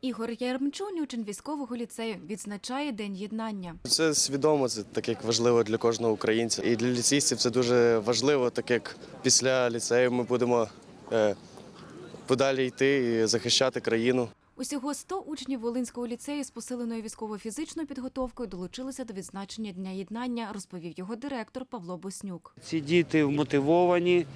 Ігор Ярмчун, учень військового ліцею, відзначає День єднання. Це свідомо, це так як важливо для кожного українця. І для ліцеїстів це дуже важливо, так як після ліцею ми будемо е, подалі йти і захищати країну. Усього 100 учнів Волинського ліцею з посиленою військово-фізичною підготовкою долучилися до відзначення Дня єднання, розповів його директор Павло Боснюк. Ці діти вмотивовані,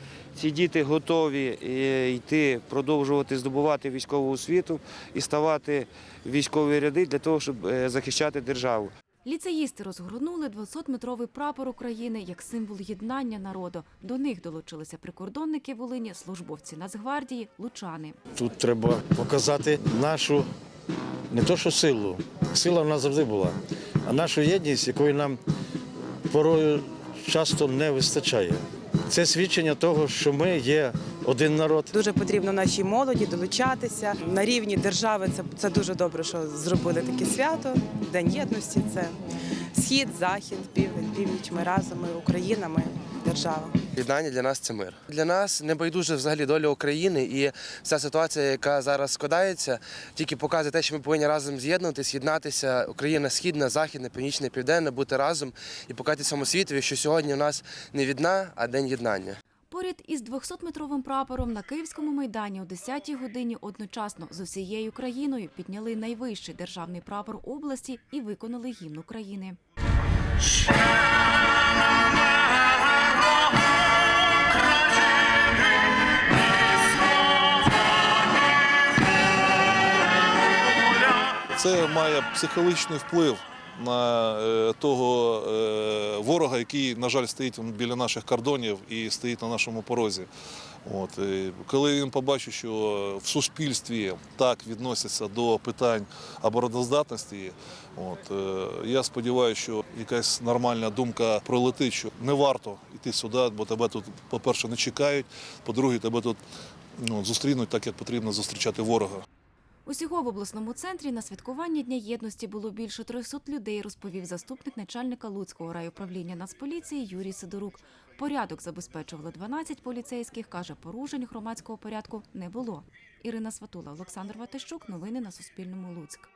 ці діти готові е, йти, продовжувати здобувати військову освіту і ставати військові ряди для того, щоб е, захищати державу. Ліцеїсти розгорнули 200-метровий прапор України як символ єднання народу. До них долучилися прикордонники Волині, службовці Нацгвардії, лучани. Тут треба показати нашу не то що силу, сила в нас завжди була, а нашу єдність, якої нам порою часто не вистачає. Це свідчення того, що ми є один народ. Дуже потрібно нашій молоді долучатися на рівні держави. Це, це дуже добре, що зробили таке свято. День єдності. Це схід, захід, південь, північ. Ми разом, ми Україна, ми держава. Єднання для нас це мир. Для нас не байдуже взагалі доля України і вся ситуація, яка зараз складається, тільки показує те, що ми повинні разом з'єднуватись, єднатися. Україна східна, західна, північна, південна, бути разом і показати всьому світові, що сьогодні у нас не відна, а день єднання. Поряд із 200-метровим прапором на Київському майдані о 10-й годині одночасно з усією країною підняли найвищий державний прапор області і виконали гімн України. Це має психологічний вплив на е, того е, ворога, який, на жаль, стоїть біля наших кордонів і стоїть на нашому порозі. От, коли він побачить, що в суспільстві так відносяться до питань обороноздатності, от, е, я сподіваюся, що якась нормальна думка пролетить, що не варто йти сюди, бо тебе тут, по-перше, не чекають, по-друге, тебе тут ну, зустрінуть так, як потрібно зустрічати ворога. Усього в обласному центрі на святкування Дня єдності було більше 300 людей, розповів заступник начальника Луцького райуправління Нацполіції Юрій Сидорук. Порядок забезпечували 12 поліцейських. каже, порушень громадського порядку не було. Ірина Сватула, Олександр Ватищук. Новини на Суспільному. Луцьк.